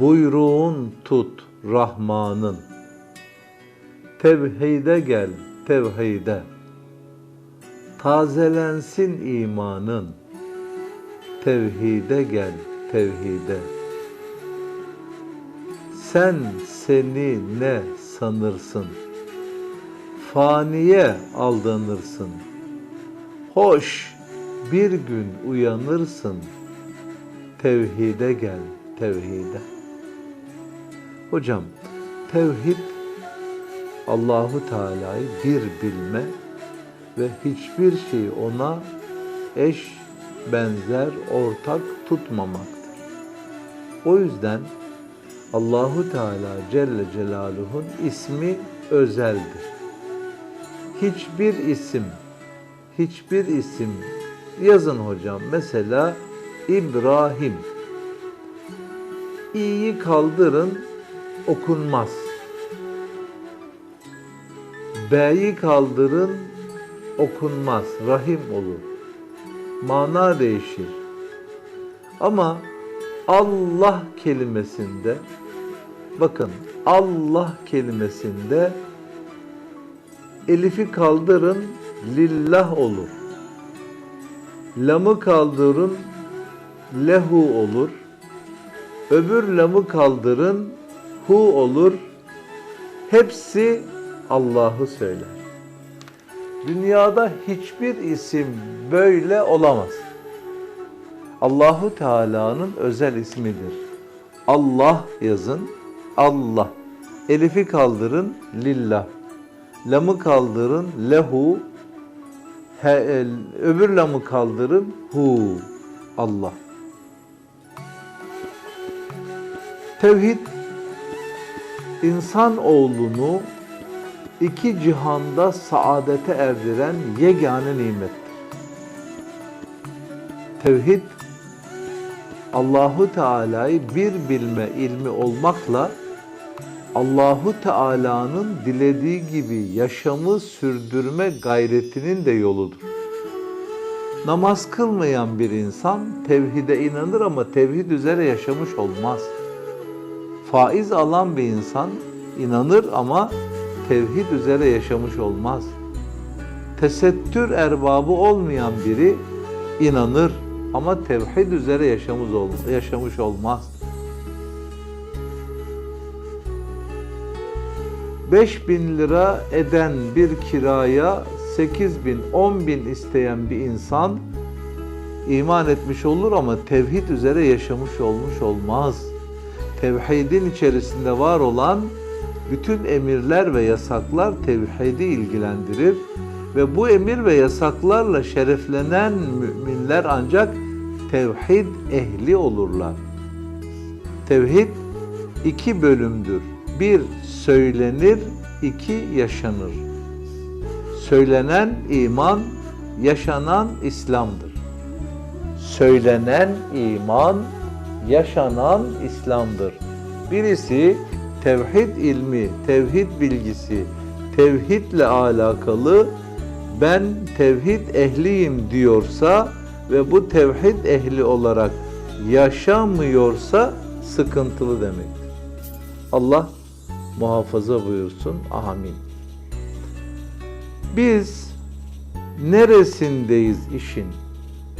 Buyruğun tut Rahman'ın. Tevhide gel, tevhide. Tazelensin imanın. Tevhide gel, tevhide. Sen seni ne sanırsın? Faniye aldanırsın. Hoş bir gün uyanırsın. Tevhide gel, tevhide. Hocam, tevhid Allahu Teala'yı bir bilme ve hiçbir şeyi ona eş, benzer, ortak tutmamaktır. O yüzden Allahu Teala Celle Celaluhu'nun ismi özeldir. Hiçbir isim, hiçbir isim yazın hocam. Mesela İbrahim. İ'yi kaldırın okunmaz. B'yi kaldırın okunmaz. Rahim olur. Mana değişir. Ama Allah kelimesinde bakın Allah kelimesinde elifi kaldırın lillah olur. Lamı kaldırın lehu olur. Öbür lamı kaldırın hu olur. Hepsi Allah'ı söyler. Dünyada hiçbir isim böyle olamaz. Allahu Teala'nın özel ismidir. Allah yazın. Allah. Elifi kaldırın lillah. Lamı kaldırın lehu. He, e, öbür lamı kaldırın hu. Allah. Tevhid insan oğlunu iki cihanda saadete erdiren yegane nimettir. Tevhid Allahu Teala'yı bir bilme ilmi olmakla Allahu Teala'nın dilediği gibi yaşamı sürdürme gayretinin de yoludur. Namaz kılmayan bir insan tevhide inanır ama tevhid üzere yaşamış olmaz. Faiz alan bir insan inanır ama tevhid üzere yaşamış olmaz. Tesettür erbabı olmayan biri inanır ama tevhid üzere yaşamış, ol, yaşamış olmaz. 5 bin lira eden bir kiraya 8 bin, 10 bin isteyen bir insan iman etmiş olur ama tevhid üzere yaşamış olmuş olmaz. Tevhidin içerisinde var olan bütün emirler ve yasaklar tevhidi ilgilendirir ve bu emir ve yasaklarla şereflenen müminler ancak tevhid ehli olurlar. Tevhid iki bölümdür. Bir söylenir, iki yaşanır. Söylenen iman, yaşanan İslam'dır. Söylenen iman, yaşanan İslam'dır. Birisi tevhid ilmi, tevhid bilgisi, tevhidle alakalı ben tevhid ehliyim diyorsa ve bu tevhid ehli olarak yaşamıyorsa sıkıntılı demektir. Allah muhafaza buyursun. Amin. Biz neresindeyiz işin?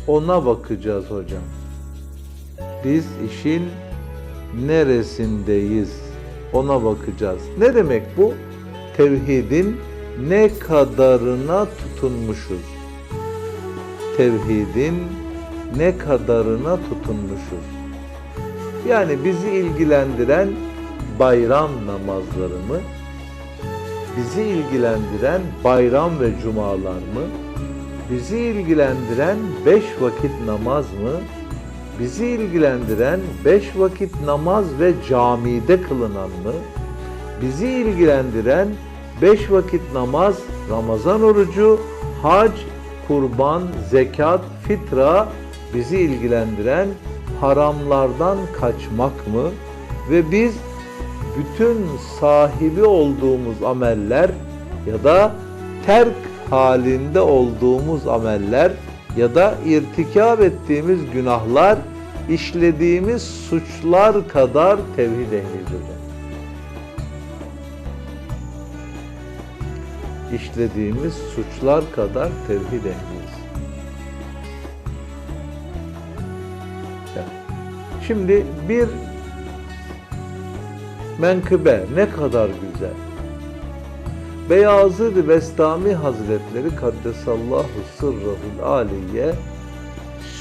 Ona bakacağız hocam. Biz işin neresindeyiz? Ona bakacağız. Ne demek bu? Tevhidin ne kadarına tutunmuşuz? Tevhidin ne kadarına tutunmuşuz? Yani bizi ilgilendiren bayram namazları mı? Bizi ilgilendiren bayram ve cumalar mı? Bizi ilgilendiren beş vakit namaz mı? Bizi ilgilendiren beş vakit namaz ve camide kılınan mı? Bizi ilgilendiren beş vakit namaz, Ramazan orucu, hac, kurban, zekat, fitra bizi ilgilendiren haramlardan kaçmak mı? Ve biz bütün sahibi olduğumuz ameller ya da terk halinde olduğumuz ameller ya da irtikab ettiğimiz günahlar işlediğimiz suçlar kadar tevhid ehlidir. İşlediğimiz suçlar kadar tevhid ehliyiz. Şimdi bir menkıbe ne kadar güzel. Beyazıd Bestami Hazretleri Kaddesallahu Sırrahul Aliye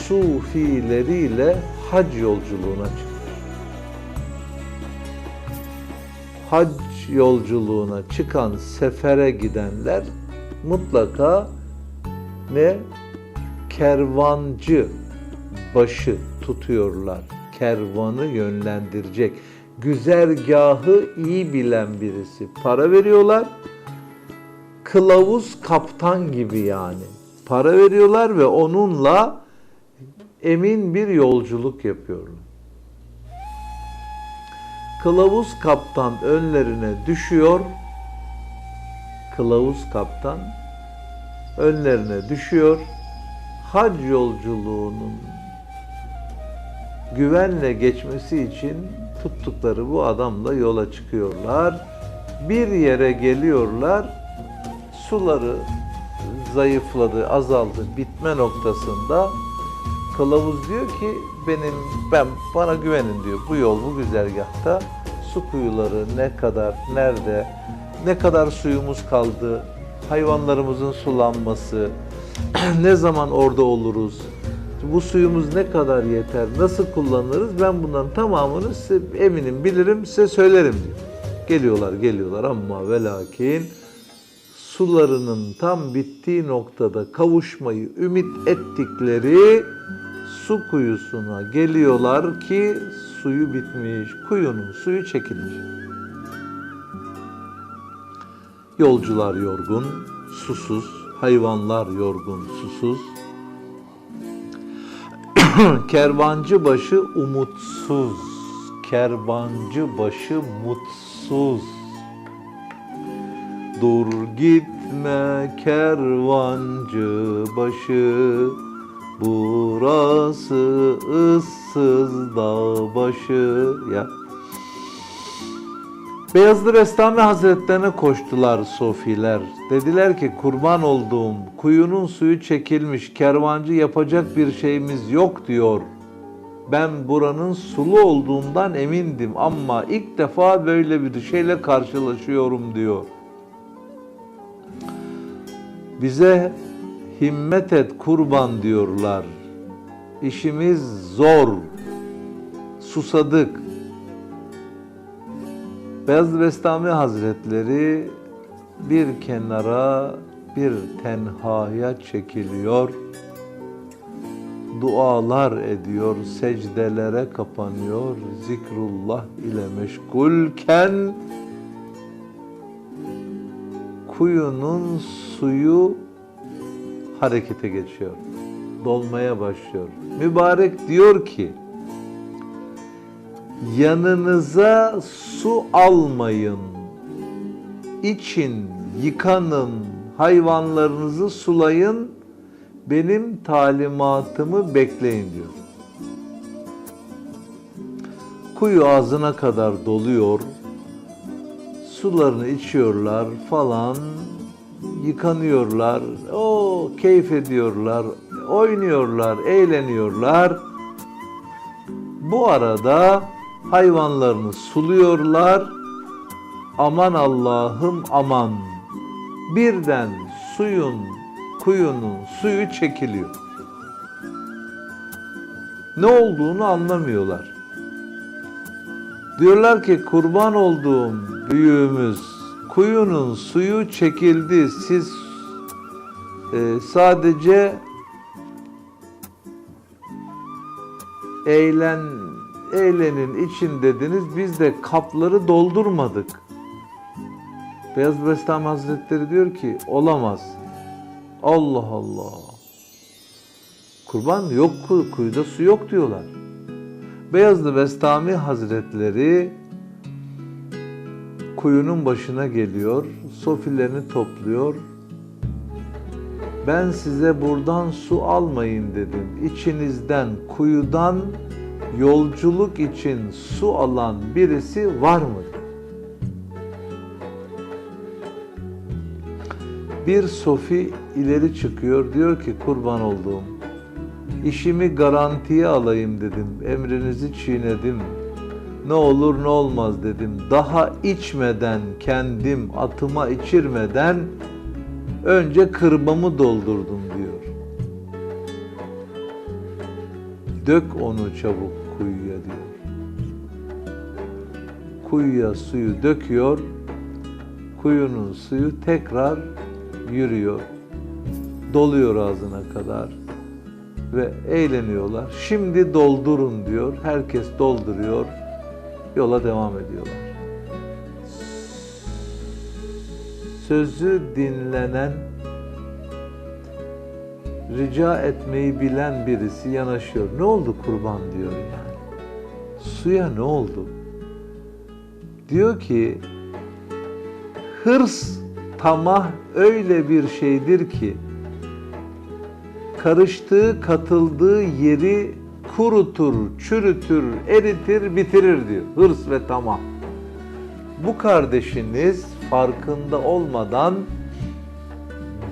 sufileriyle hac yolculuğuna çıkmış. Hac yolculuğuna çıkan sefere gidenler mutlaka ne kervancı başı tutuyorlar. Kervanı yönlendirecek. Güzergahı iyi bilen birisi. Para veriyorlar. Kılavuz kaptan gibi yani. Para veriyorlar ve onunla emin bir yolculuk yapıyorlar. Kılavuz kaptan önlerine düşüyor. Kılavuz kaptan önlerine düşüyor. Hac yolculuğunun güvenle geçmesi için tuttukları bu adamla yola çıkıyorlar. Bir yere geliyorlar. Suları zayıfladı, azaldı, bitme noktasında kılavuz diyor ki benim ben bana güvenin diyor. Bu yol bu güzergahta su kuyuları ne kadar, nerede, ne kadar suyumuz kaldı, hayvanlarımızın sulanması, ne zaman orada oluruz, bu suyumuz ne kadar yeter, nasıl kullanırız ben bunların tamamını size eminim, bilirim, size söylerim diyor. Geliyorlar, geliyorlar ama ve lakin sularının tam bittiği noktada kavuşmayı ümit ettikleri su kuyusuna geliyorlar ki suyu bitmiş, kuyunun suyu çekilmiş. Yolcular yorgun, susuz, hayvanlar yorgun, susuz. Kervancı başı umutsuz, kervancı başı mutsuz. Dur gitme kervancı başı, burası ıssız dağ başı. Ya. Beyazlı Bestami Hazretlerine koştular sofiler. Dediler ki kurban olduğum kuyunun suyu çekilmiş kervancı yapacak bir şeyimiz yok diyor. Ben buranın sulu olduğundan emindim ama ilk defa böyle bir şeyle karşılaşıyorum diyor. Bize himmet et kurban diyorlar. İşimiz zor. Susadık. Beyazlı Bestami Hazretleri bir kenara bir tenhaya çekiliyor. Dualar ediyor, secdelere kapanıyor, zikrullah ile meşgulken kuyunun suyu harekete geçiyor. Dolmaya başlıyor. Mübarek diyor ki yanınıza su almayın. için yıkanın, hayvanlarınızı sulayın. Benim talimatımı bekleyin diyor. Kuyu ağzına kadar doluyor. Sularını içiyorlar falan yıkanıyorlar, o keyif ediyorlar, oynuyorlar, eğleniyorlar. Bu arada hayvanlarını suluyorlar. Aman Allah'ım aman. Birden suyun, kuyunun suyu çekiliyor. Ne olduğunu anlamıyorlar. Diyorlar ki kurban olduğum büyüğümüz kuyunun suyu çekildi. Siz e, sadece eğlen eğlenin için dediniz. Biz de kapları doldurmadık. Beyaz Bestami Hazretleri diyor ki olamaz. Allah Allah. Kurban yok kuyuda su yok diyorlar. Beyazlı Bestami Hazretleri kuyunun başına geliyor, sofilerini topluyor. Ben size buradan su almayın dedim. İçinizden, kuyudan yolculuk için su alan birisi var mı? Bir sofi ileri çıkıyor diyor ki kurban olduğum işimi garantiye alayım dedim. Emrinizi çiğnedim. Ne olur ne olmaz dedim. Daha içmeden kendim atıma içirmeden önce kırbamı doldurdum diyor. Dök onu çabuk kuyuya diyor. Kuyuya suyu döküyor. Kuyunun suyu tekrar yürüyor. Doluyor ağzına kadar ve eğleniyorlar. Şimdi doldurun diyor. Herkes dolduruyor. Yola devam ediyorlar. Sözü dinlenen rica etmeyi bilen birisi yanaşıyor. Ne oldu kurban diyor yani. Suya ne oldu? Diyor ki hırs, tamah öyle bir şeydir ki karıştığı, katıldığı yeri kurutur, çürütür, eritir, bitirir diyor. Hırs ve tamah. Bu kardeşiniz farkında olmadan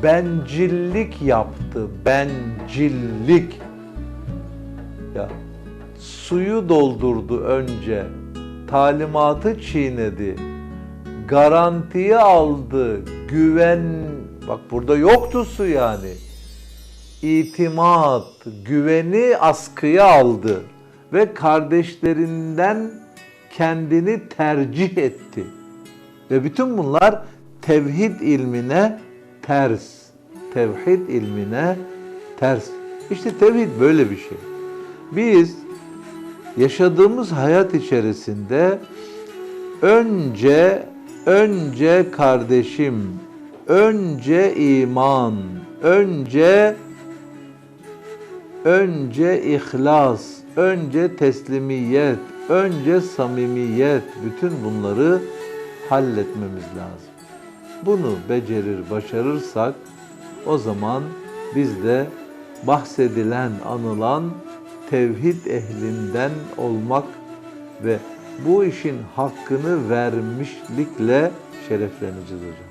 bencillik yaptı. Bencillik. Ya suyu doldurdu önce. Talimatı çiğnedi. Garantiye aldı. Güven bak burada yoktu su yani. İtimat, güveni askıya aldı ve kardeşlerinden kendini tercih etti. Ve bütün bunlar tevhid ilmine ters. Tevhid ilmine ters. İşte tevhid böyle bir şey. Biz yaşadığımız hayat içerisinde önce önce kardeşim, önce iman, önce önce ihlas, önce teslimiyet, önce samimiyet bütün bunları halletmemiz lazım. Bunu becerir, başarırsak o zaman biz de bahsedilen, anılan tevhid ehlinden olmak ve bu işin hakkını vermişlikle şerefleneceğiz hocam.